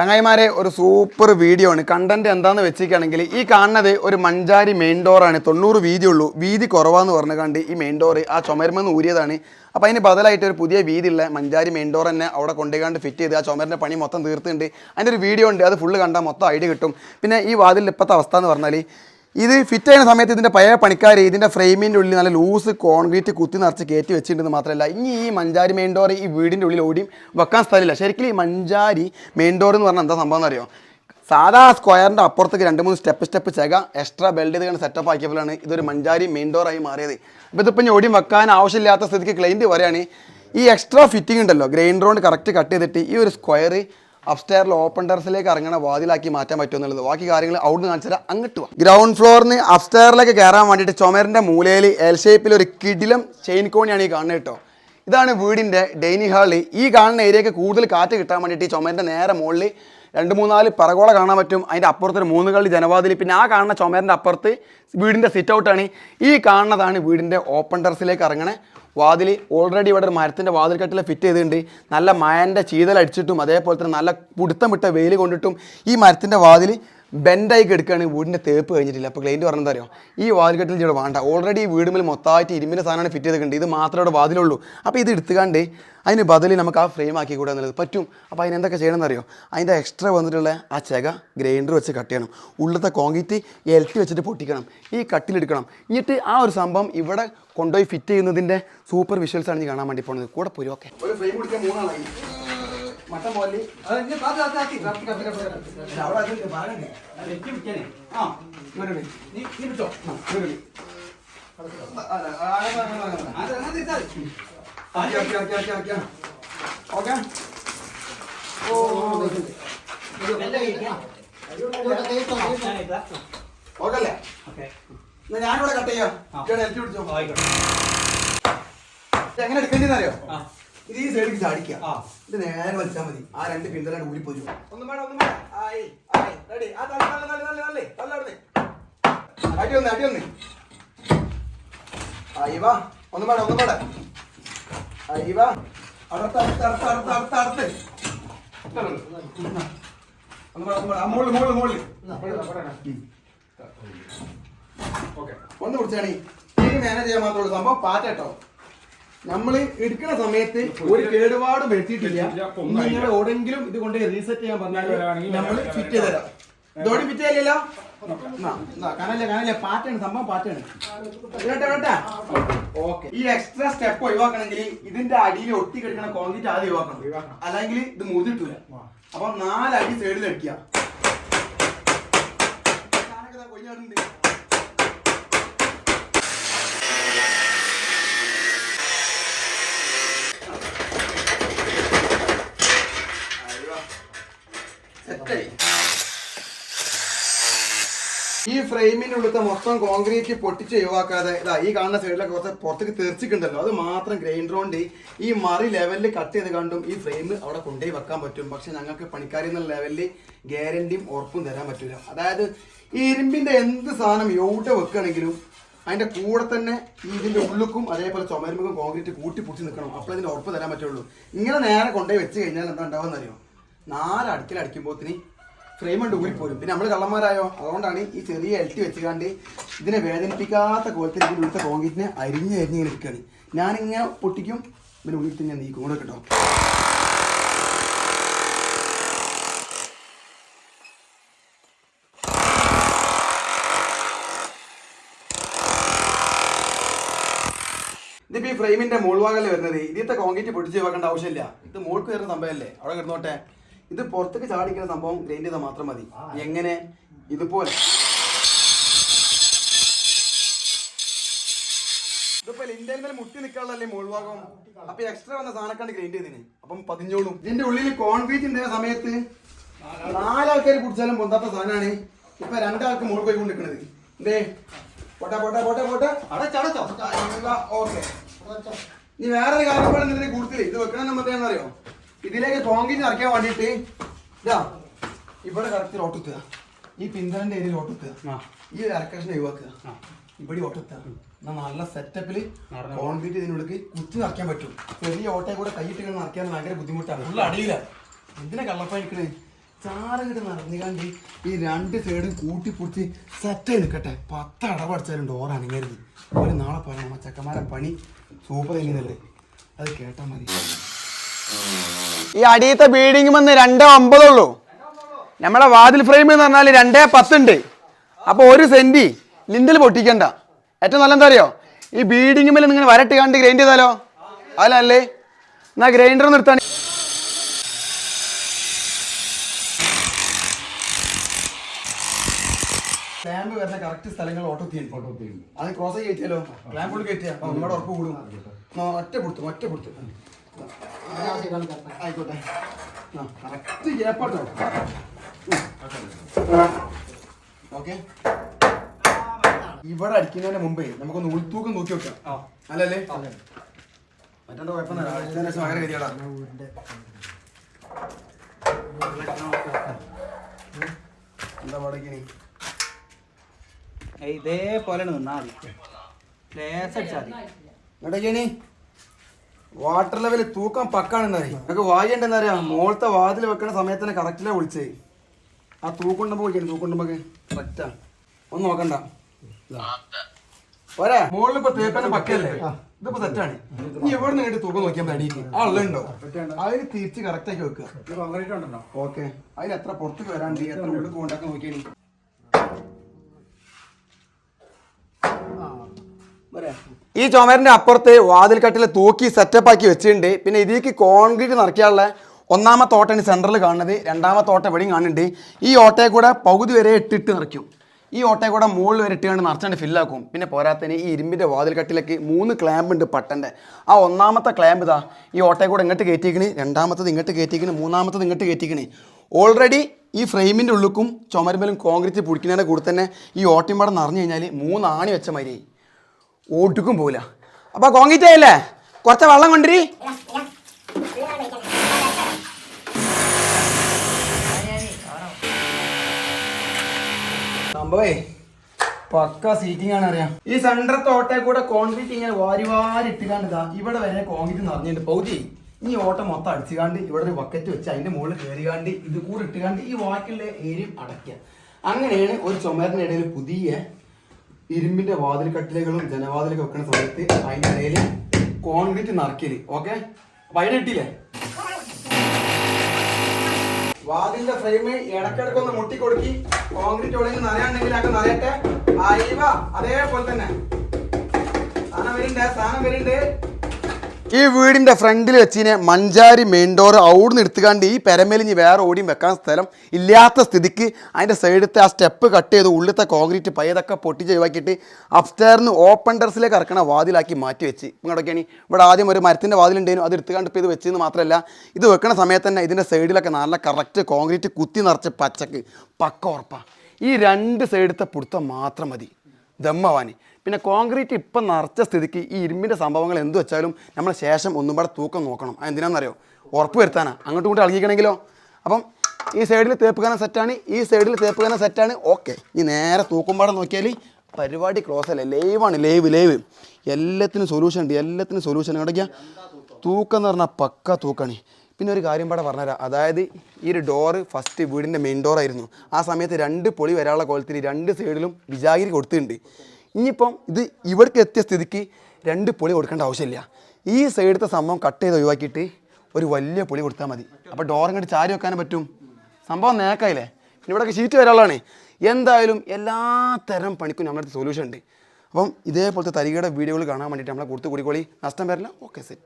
ചങ്ങായിമാരെ ഒരു super video ആണ്. കണ്ടന്റ് എന്താണെന്ന് വെച്ചിരിക്കുകയാണെങ്കിൽ ഈ കാണുന്നത് ഒരു മഞ്ചാരി മെയിൻ ഡോറാണ് തൊണ്ണൂറ് വീതി ഉള്ളൂ. വീതി കുറവാന്ന് പറഞ്ഞു കണ്ട് ഈ മെയിൻ ഡോറ് ആ ചുമരുമെന്ന് ഊരിയതാണ്. അപ്പോൾ അതിന് ബദലായിട്ട് ഒരു പുതിയ വീതി ഉള്ള മഞ്ചാരി മെയിൻ ഡോർ തന്നെ അവിടെ കൊണ്ടുപോകാണ്ട് ഫിറ്റ് ചെയ്ത് ആ ചുമരിന്റെ പണി മൊത്തം തീർത്തുണ്ട് അതിന്റെ ഒരു വീഡിയോ ഉണ്ട്. അത് ഫുള്ള് കണ്ടാൽ മൊത്തം ഐഡിയ കിട്ടും. പിന്നെ ഈ വാതിലിൽ ഇപ്പോഴത്തെ അവസ്ഥ എന്ന് പറഞ്ഞാൽ ഇത് ഫിറ്റ് ചെയ്യുന്ന സമയത്ത് ഇതിന്റെ പഴയ പണിക്കാർ ഇതിന്റെ ഫ്രെയിമിന്റെ ഉള്ളിൽ നല്ല ലൂസ് കോൺക്രീറ്റ് കുത്തി നിറച്ച് കയറ്റി വെച്ചിട്ടുണ്ട് മാത്രമല്ല ഇനി ഈ മഞ്ചാരി മെയിൻ ഡോർ ഈ വീടിന്റെ ഉള്ളിൽ ഓടിയും വെക്കാൻ സ്ഥലമില്ല. ശരിക്കും ഈ മഞ്ചാരി മെയിൻ ഡോർ എന്ന് പറഞ്ഞാൽ എന്താ സംഭവം എന്നറിയോ? സാധാ സ്ക്വയറിന്റെ അപ്പുറത്തേക്ക് രണ്ട് മൂന്ന് സ്റ്റെപ്പ് സ്റ്റെപ്പ് ചെക എക്സ്ട്രാ ബെൽഡ് ചെയ്ത് സെറ്റപ്പ് ആക്കിയപ്പോഴാണ് ഇതൊരു മഞ്ചാരി മെയിൻ ഡോറായി മാറിയത്. അപ്പോൾ ഇതിപ്പോൾ ഞാൻ ഓടിയും വെക്കാൻ ആവശ്യമില്ലാത്ത സ്ഥിതിക്ക് ക്ലൈന്റ് പറയുകയാണ് ഈ എക്സ്ട്രാ ഫിറ്റിംഗ് ഉണ്ടല്ലോ ഗ്രൈൻഡർ കൊണ്ട് കറക്റ്റ് കട്ട് ചെയ്തിട്ട് ഈ ഒരു സ്ക്വയർ അപ്സ്റ്റെയറിൽ ഓപ്പൺ ടെറസിലേക്ക് ഇറങ്ങണ വാതിലാക്കി മാറ്റാൻ പറ്റുമെന്നുള്ളത് ബാക്കി കാര്യങ്ങൾ അവിടുന്ന് കാണിച്ചാൽ അങ്ങോട്ട് പോവാം ഗ്രൗണ്ട് ഫ്ലോറിന് അപ്സ്റ്റെയറിലേക്ക് കയറാൻ വേണ്ടിയിട്ട് ചുമരിന്റെ മൂലയിൽ എൽ ഷേപ്പിൽ ഒരു കിടിലം ചെയിൻ കോണിയാണ് ഈ കാണുന്നത് കേട്ടോ. ഇതാണ് വീടിന്റെ ഡെയിനി ഹാളിൽ ഈ കാണുന്ന ഏരിയക്ക് കൂടുതൽ കാറ്റ് കിട്ടാൻ വേണ്ടിയിട്ട് ഈ ചുമരിന്റെ നേരെ മുകളിൽ രണ്ട് മൂന്നാൽ പറകോള കാണാൻ പറ്റും. അതിന്റെ അപ്പുറത്തൊരു മൂന്ന് കളി ജനവാതിൽ പിന്നെ ആ കാണുന്ന ചുമരിന്റെ അപ്പുറത്ത് വീടിന്റെ സിറ്റ് ഔട്ടാണ് ഈ കാണുന്നതാണ് വീടിന്റെ ഓപ്പൺ ടെറസിലേക്ക് ഇറങ്ങണേ. വാതിൽ ഓൾറെഡി ഇവിടെ ഒരു മരത്തിന്റെ വാതിൽക്കെട്ടിൽ ഫിറ്റ് ചെയ്തിട്ടുണ്ട്. നല്ല മയന്റെ ചീതൽ അടിച്ചിട്ടും അതേപോലെ തന്നെ നല്ല പുടുത്തമിട്ട വെയിൽ കൊണ്ടിട്ടും ഈ മരത്തിന്റെ വാതിൽ ബെൻഡായി എടുക്കുകയാണെങ്കിൽ വീടിന്റെ തേപ്പ് കഴിഞ്ഞിട്ടില്ല. അപ്പോൾ ക്ലൈന്റ് പറഞ്ഞത് അറിയോ? ഈ വാതിൽക്കെട്ടിൽ ഇവിടെ വേണ്ട. ഓൾറെഡി വീട് മേൽ മൊത്തമായിട്ട് ഇരുമ്പിന്റെ സാധനമാണ് ഫിറ്റ് ചെയ്തിട്ടുണ്ട് ഇത് മാത്രമേ ഇവിടെ വാതിലുള്ളൂ അപ്പോൾ ഇത് എടുത്തുകാണ്ട് അതിന് ബദലിൽ നമുക്ക് ആ ഫ്രെയിം ആക്കി കൂടെ എന്നുള്ളത് പറ്റും. അപ്പോൾ അതിനെന്തൊക്കെ ചെയ്യണമെന്ന് അറിയോ? അതിന്റെ എക്സ്ട്രാ വന്നിട്ടുള്ള ആ ചെക ഗ്രൈൻഡർ വെച്ച് കട്ട് ചെയ്യണം. ഉള്ളത്തെ കോൺക്രീറ്റ് എൽറ്റി വെച്ചിട്ട് പൊട്ടിക്കണം. ഈ കട്ടിലെടുക്കണം എന്നിട്ട് ആ ഒരു സംഭവം ഇവിടെ കൊണ്ടുപോയി ഫിറ്റ് ചെയ്യുന്നതിന്റെ സൂപ്പർ വിഷ്വൽസ് ഈ കാണാൻ വേണ്ടി പോകുന്നത് കൂടെ പോരും ഓക്കെ ഒരു ഫ്രെയിം മൂന്നാളായി. മട്ടൻ പോലെ. ഓക്കേ? ഓ. ഓക്കേ അല്ലേ? ഞാനിവിടെ കട്ട് ചെയ്യാം പിടിച്ചോ എങ്ങനെ എടുക്കേണ്ടി അറിയോ ഇത് ഈ സൈഡിലേക്ക് ചാടിക്കുക. ഇത് നേരെ വലിച്ചാൽ മതി. ആ രണ്ട് പിന്തലാണ് ഊരി പോയി ഒന്നും വേണം ഒന്നും വേണം ആയി ആയി. റെഡി. ആ തള്ളി തള്ളി തള്ളി തള്ളി തള്ളി. തള്ളി അവിടുന്ന്. അടി ഒന്ന് അടി ഒന്ന് ആയി വാ. ഒന്നും വേണം ഒന്നും വേണം ആയി വാ. അടുത്ത അടുത്ത അടുത്ത അടുത്ത അടുത്ത അടുത്ത് ഒന്നും വേണം ഒന്നും വേണം മോൾ മുകളിൽ മുകളിൽ മുകളിൽ ഓക്കെ. ഒന്ന് കുടിച്ചാണി ഈ മാനേജ് ചെയ്യാൻ മാത്രമേ ഉള്ളൂ. സംഭവം പാറ്റ കേട്ടോ. നമ്മൾ എടുക്കുന്ന സമയത്ത് ഒരു കേടുപാട് വരുത്തിയിട്ടില്ല. നിങ്ങൾ ഓടെങ്കിലും ഇത് കൊണ്ട് റീസെറ്റ് ചെയ്യാൻ പറഞ്ഞാൽ നമ്മൾ ഫിറ്റ് ചെയ്ത് തരാം ഇതോടെ ഫിറ്റ് ചെയ്യല്ലോ കാണല്ലേ കാണല്ലേ പാറ്റാണ് സംഭവം പാറ്റാണ് കേട്ടോ കേട്ടാ. ഓക്കെ. ഈ എക്സ്ട്രാ സ്റ്റെപ്പ് ഒഴിവാക്കണമെങ്കിൽ ഇതിന്റെ അടിയിൽ ഒട്ടി കിടക്കുന്ന കോൺക്രീറ്റ് ആദ്യം ഒഴിവാക്കണം. അല്ലെങ്കിൽ ഇത് മുതിട്ടില്ല അപ്പൊ നാലടി സൈഡിൽ അടിക്കുക. ഫ്രെയിമിനുള്ളിലത്തെ മൊത്തം കോൺക്രീറ്റ് പൊട്ടിച്ച് ഒഴിവാക്കാതെ ഇതാ ഈ കാണുന്ന സൈഡിലൊക്കെ കുറച്ച് പുറത്തേക്ക് തെറിച്ചിട്ടുണ്ടല്ലോ. അത് മാത്രം ഗ്രൈൻഡർ കൊണ്ട് ഈ മറി ലെവലിൽ കട്ട് ചെയ്ത് കണ്ടും ഈ ഫ്രെയിം അവിടെ കൊണ്ടുപോയി വെക്കാൻ പറ്റും. പക്ഷെ ഞങ്ങൾക്ക് പണിക്കാരി എന്നുള്ള ലെവലിൽ ഗ്യാരണ്ടിയും ഉറപ്പും തരാൻ പറ്റില്ല. അതായത് ഈ ഇരുമ്പിന്റെ എന്ത് സാധനം എവിടെ വെക്കുകയാണെങ്കിലും അതിന്റെ കൂടെ തന്നെ ഇതിന്റെ ഉള്ളുക്കും അതേപോലെ ചുമരുമുഖം കോൺക്രീറ്റ് കൂട്ടി പിടിച്ച് നിൽക്കണം. അപ്പോൾ ഇതിന് ഉറപ്പ് തരാൻ പറ്റുള്ളൂ. ഇങ്ങനെ നേരെ കൊണ്ടുപോയി വെച്ച് കഴിഞ്ഞാൽ എന്താ ഉണ്ടാവുന്നറിയോ നാല് അടുക്കൽ അടിക്കുമ്പോത്തിന് ഫ്രെയിം ഉണ്ട് ഊരിപ്പോരും. പിന്നെ നമ്മൾ കള്ളന്മാരായോ? അതുകൊണ്ടാണ് ഈ ചെറിയ എൽറ്റി വെച്ചുകാണ്ട് ഇതിനെ വേദനിപ്പിക്കാത്ത കോലത്തിൽ ഇതിന്റെ ഉള്ളിലത്തെ കോൺക്രീറ്റിനെ അരിഞ്ഞ് അരിഞ്ഞ് ഇങ്ങനെ ഞാനിങ്ങനെ പൊട്ടിക്കും പിന്നെ ഉള്ളിൽ ഞാൻ നീക്കും. കൂടെ കേട്ടോ ഇതിപ്പോ ഈ ഫ്രെയിമിന്റെ മുൾഭാഗല്ലേ വരുന്നത്? ഇതിത്തെ കോൺക്രീറ്റ് പൊട്ടിച്ച് വെക്കേണ്ട ആവശ്യമില്ല. ഇത് മോൾക്ക് വരുന്ന സംഭവമല്ലേ? അവിടെ കിടന്നോട്ടെ. ഇത് പുറത്തേക്ക് ചാടിക്കുന്ന സംഭവം ഗ്രൈൻഡ് ചെയ്താൽ മാത്രം മതി. എങ്ങനെ? ഇതുപോലെ. ഇതിപ്പോ ലിൻഡയിൽ മേലെ മുട്ടി നിൽക്കാനുള്ളല്ലേ മുൾഭാഗം അപ്പൊ എക്സ്ട്രാ വന്ന സാധനക്കാണ് ഗ്രൈൻഡ് ചെയ്തിന്. അപ്പം പതിഞ്ഞോളും. ഇതിന്റെ ഉള്ളിൽ കോൺക്രീറ്റ് ഉണ്ടായ സമയത്ത്? നാലാൾക്കാർ കുടിച്ചാലും പൊന്താത്ത സാധനമാണ് ഇപ്പൊ രണ്ടാൾക്ക് മുകൾ പോയി കൊണ്ടിരിക്കണത് ഇതേ പോട്ടെ പോട്ടെ പോട്ടെ പോട്ടെ. ഓക്കെ. ഇനി വേറൊരു കാര്യം കൂടെ ഇതിന്റെ കൂടുതൽ ഇത് വെക്കണം നമ്മൾ അറിയോ ഇതിലേക്ക് കോങ്കിന് നിറയ്ക്കാൻ വേണ്ടിയിട്ട് ഇതാ ഇവിടെ കറക്റ്റ് ഓട്ടുത്തുക ഈ പിന്തലിന്റെ ഏരിയയിൽ ഓട്ടുത്തുക ഈ ഒരു അരക്കഷ്ണം ഒഴിവാക്കുക. ഇവിടെ ഓട്ടെത്തുക എന്നാൽ നല്ല സെറ്റപ്പിൽ കോൺക്രീറ്റ് ഇതിനുള്ളിൽ കുത്തി നിറയ്ക്കാൻ പറ്റും. ചെറിയ ഓട്ടയെ കൂടെ കൈയിട്ട് ഇങ്ങനെ നിറയ്ക്കാൻ ഭയങ്കര ബുദ്ധിമുട്ടാണ്. ഫുള്ള് അടിയില്ല എന്തിനാ കള്ളപ്പ നിൽക്കണേ കിട്ടി നടന്നുകാണ്ട് ഈ രണ്ട് സൈഡും കൂട്ടിപ്പൊടിച്ച് സെറ്റ് നിൽക്കട്ടെ പത്ത് അടവടിച്ചാലുണ്ട് ഓർ അനങ്ങരുത്. ഒരു നാളെ പറയണം ചെക്കന്മാരെ പണി സൂപ്പർ ചെയ്യുന്നതല്ലേ അത് കേട്ടാൽ മതി. ഈ അടിയത്തെ ബീഡിങ് വന്ന് രണ്ടേ ഒമ്പതുള്ളൂ നമ്മളെ വാതിൽ ഫ്രെയിം എന്ന് പറഞ്ഞാൽ രണ്ടേ പത്തുണ്ട്. അപ്പോൾ ഒരു സെന്റി ലിന്തിൽ പൊട്ടിക്കണ്ട. ഏറ്റവും നല്ല എന്താ ഈ ബീഡിങ് മേലെ നിങ്ങൾ വരട്ടി കണ്ട് ഗ്രൈൻഡ് ചെയ്താലോ? അതല്ലേ എന്നാ ഗ്രൈൻഡർ നിർത്താൻ ക്ലാമ്പ് വരുന്ന കറക്റ്റ് സ്ഥലങ്ങൾ ഓട്ടോ തീരും ഓട്ടോ തീരും അത് ക്രോസ് കയറ്റിയാലോ? ക്ലാമ്പ് ഉള്ളിൽ കയറ്റിയാ. നിങ്ങളുടെ ഉറപ്പ് കൂടും. ഒറ്റ കൊടുത്തു ഒറ്റ കൊടുത്തു ആയിക്കോട്ടെ. ആ കറക്റ്റ് ഗ്യാപ്പാട്ടോ ഓക്കെ. ഇവിടെ അടിക്കുന്നതിന് മുമ്പേ നമുക്കൊന്ന് ഉൾത്തൂക്കം നോക്കി വെക്കാം. അല്ലല്ലേ? എന്താ പാടക്കിനി ഇതേപോലെ നിന്നാ മതി. ലേസ് അടിച്ചാൽ മതി ഇങ്ങോട്ടേക്കാണ് വാട്ടർ ലെവൽ തൂക്കം പക്കാണെന്നാ നിങ്ങൾക്ക് വായിണ്ടെന്നാ അറിയാം മോളത്തെ വാതിൽ വെക്കണ സമയത്തിന് കറക്റ്റിലാ വിളിച്ചേ. ആ തൂക്കുണ്ടുമ്പോ വിളിക്കണം തൂക്കുണ്ടുമ്പോ കറക്റ്റാ ഒന്ന് നോക്കണ്ട. പോരാ. മുകളിൽ ഇപ്പൊ തേപ്പന പക്കല്ലേ ഇതിപ്പോ തെറ്റാണ് ഇനി എവിടെ നിന്ന് കേട്ട് തൂക്കം നോക്കിയാൽ അടിയിക്ക് ആ ഉള്ളുണ്ടോ അതിന് തിരിച്ച് കറക്റ്റ് ആക്കി വെക്കുക. ഓക്കെ അതിന് എത്ര പുറത്തേക്ക് വരാണ്ട്? എത്ര ഉള്ളിൽ കൊണ്ടാക്കാൻ നോക്കിയാണ് ഈ ചുമരന്റെ അപ്പുറത്ത് വാതിൽ കട്ടിൽ തൂക്കി സെറ്റപ്പ് ആക്കി വെച്ചിട്ടുണ്ട്. പിന്നെ ഇതിലേക്ക് കോൺക്രീറ്റ് നിറയ്ക്കാനുള്ള ഒന്നാമത്തെ ഓട്ടയാണ് സെന്ററിൽ കാണുന്നത്. രണ്ടാമത്തെ ഓട്ട എവിടെയും കാണുന്നുണ്ട്. ഈ ഓട്ടയെ കൂടെ പകുതി വരെ ഇട്ടിട്ട് നിറയ്ക്കും. ഈ ഓട്ടയെ കൂടെ മുകളിൽ വരെ ഇട്ടുകൊണ്ട് നിറച്ചാണ്ട് ഫില്ലാക്കും പിന്നെ പോരാത്തതിന് ഈ ഇരുമ്പിന്റെ വാതിൽ കട്ടിലേക്ക് മൂന്ന് ക്ലാമ്പ് ഉണ്ട് പട്ടന്റെ ആ ഒന്നാമത്തെ ക്ലാമ്പ് ഇതാ ഈ ഓട്ടയെ കൂടെ ഇങ്ങോട്ട് കയറ്റിക്കണ് രണ്ടാമത്തത് ഇങ്ങോട്ട് കയറ്റിക്കണ് മൂന്നാമത്തത് ഇങ്ങോട്ട് കയറ്റിക്കണ് ഓൾറെഡി ഈ ഫ്രെയിമിന്റെ ഉള്ളുക്കും ചുമരുമ്പലും കോൺക്രീറ്റ് പിടിക്കുന്നതിന്റെ കൂടെ തന്നെ ഈ ഓട്ടിമ്പാടം നിറഞ്ഞു കഴിഞ്ഞാൽ മൂന്ന് ആണി വെച്ച മാതിരിയായി. ഓട്ടുക്കും പോവില്ല. അപ്പൊ കോങ്ങിറ്റയല്ലേ? കുറച്ച് വെള്ളം കൊണ്ടിരി പക്ക സീറ്റിംഗ് ആണ് അറിയാം. ഈ സെൻട്രൽ തോട്ടെ കൂടെ കോൺക്രീറ്റ് ഇങ്ങനെ വാരി വാരി ഇട്ടുകാണ്ട് ഇവിടെ വരെ കോൺക്രീറ്റ് നിറഞ്ഞിട്ട് പൗതി ഈ ഓട്ടം മൊത്തം അടിച്ചുകാണ്ട് ഇവിടെ ഒരു ബക്കറ്റ് വെച്ച് അതിന്റെ മുകളിൽ കയറികാണ്ട് ഇത് കൂടെ ഇട്ടുകാണ്ട് ഈ വാക്കിലെ ഏരിയ അടയ്ക്കുക. അങ്ങനെയാണ് ഒരു ചുമരിന്റെ ഇടയിൽ പുതിയ ഇരുമ്പിന്റെ വാതിൽ കട്ടിലുകളും ജനവാതിലൊക്കെ വെക്കുന്ന സമയത്ത് അതിന്റെ ഇടയിൽ കോൺക്രീറ്റ് നിറക്കൽ ഓക്കെ അപ്പൊ അതിന് കിട്ടിയില്ലേ വാതിലിന്റെ ഫ്രെയിം ഇടക്കിടക്ക് ഒന്ന് മുട്ടി കൊടുക്കി കോൺക്രീറ്റ് എവിടെയെങ്കിലും നിറയാണെങ്കിൽ അത് നിറയട്ടെ അതേപോലെ തന്നെ. സാധനം വരുന്നുണ്ട് സാധനം വരുന്നുണ്ട്. ഈ വീടിന്റെ ഫ്രണ്ടിൽ വെച്ചിനെ മഞ്ചാരി മെയിൻ ഡോർ അവിടുന്ന് എടുത്തുകാണ്ട് ഈ പെരമേലിഞ്ഞ് വേറെ ഓടിയും വെക്കാൻ സ്ഥലം ഇല്ലാത്ത സ്ഥിതിക്ക് അതിന്റെ സൈഡത്തെ ആ സ്റ്റെപ്പ് കട്ട് ചെയ്ത് ഉള്ളിലത്തെ കോൺക്രീറ്റ് പയ്യതൊക്കെ പൊട്ടിച്ച് ഒഴിവാക്കിയിട്ട് അപ്സ്റ്റേറിന് ഓപ്പൺ ടെറസിലേക്ക് ഇറക്കണ വാതിലാക്കി മാറ്റി വെച്ച്. ഇങ്ങോട്ടൊക്കെയാണ് ഇവിടെ ആദ്യം ഒരു മരത്തിന്റെ വാതിലുണ്ടായിരുന്നു. അത് എടുത്തുകാണ്ട് ഇപ്പോൾ ഇത് വെച്ചെന്ന് മാത്രമല്ല ഇത് വെക്കുന്ന സമയത്ത് തന്നെ ഇതിന്റെ സൈഡിലൊക്കെ നല്ല കറക്റ്റ് കോൺക്രീറ്റ് കുത്തി നിറച്ച് പച്ചക്ക്. പക്ക ഉറപ്പാണ് ഈ രണ്ട് സൈഡത്തെ പിടുത്തം മാത്രം മതി. ദമ്മവാന്. പിന്നെ കോൺക്രീറ്റ് ഇപ്പം നിറച്ച സ്ഥിതിക്ക് ഈ ഇരുമ്പിന്റെ സംഭവങ്ങൾ എന്ത് വെച്ചാലും നമ്മൾ ശേഷം ഒന്നും കൂടെ തൂക്കം നോക്കണം. എന്തിനാണെന്നറിയോ ഉറപ്പ് വരുത്താനാ. അങ്ങോട്ടും കൂടി അളകിക്കണമെങ്കിലോ അപ്പം ഈ സൈഡിൽ തേപ്പുകാരൻ സെറ്റാണ് ഈ സൈഡിൽ തേപ്പുകാരൻ സെറ്റാണ് ഓക്കെ. ഈ നേരെ തൂക്കുമ്പാടെ നോക്കിയാൽ പരിപാടി ക്ലോസ് അല്ലേ? ലൈവാണ് ലൈവ് ലൈവ് എല്ലാത്തിനും സൊല്യൂഷൻ ഉണ്ട്. എല്ലാത്തിനും സൊല്യൂഷൻ എവിടേക്കാ തൂക്കം എന്ന് പറഞ്ഞാൽ പക്ക തൂക്കാണ്. പിന്നെ ഒരു കാര്യം പാടെ പറഞ്ഞുതരാം. അതായത് ഈ ഒരു ഡോറ് ഫസ്റ്റ് വീടിന്റെ മെയിൻ ഡോറായിരുന്നു ആ സമയത്ത് രണ്ട് പൊളി വരാനുള്ള കോലത്തിൽ രണ്ട് സൈഡിലും വിജാഗിരി കൊടുത്തിട്ടുണ്ട്. ഇനിയിപ്പം ഇത് ഇവിടേക്ക് എത്തിയ സ്ഥിതിക്ക് രണ്ട് പൊളി കൊടുക്കേണ്ട ആവശ്യമില്ല. ഈ സൈഡത്തെ സംഭവം കട്ട് ചെയ്ത് ഒഴിവാക്കിയിട്ട് ഒരു വലിയ പൊളി കൊടുത്താൽ മതി. അപ്പോൾ ഡോർ ഇങ്ങോട്ട് ചാരി വെക്കാനും പറ്റും. സംഭവം നേക്കായില്ലേ പിന്നെ ഇവിടെയൊക്കെ ഷീറ്റ് വരാനുള്ളതാണ്. എന്തായാലും എല്ലാ തരം പണിക്കും നമ്മുടെ അടുത്ത് സൊല്യൂഷൻ ഉണ്ട്. അപ്പം ഇതേപോലത്തെ തരികയുടെ വീഡിയോകൾ കാണാൻ വേണ്ടിയിട്ട് നമ്മളെ കൊടുത്ത് കൂടിക്കോളി. നഷ്ടം വരില്ല. Okay set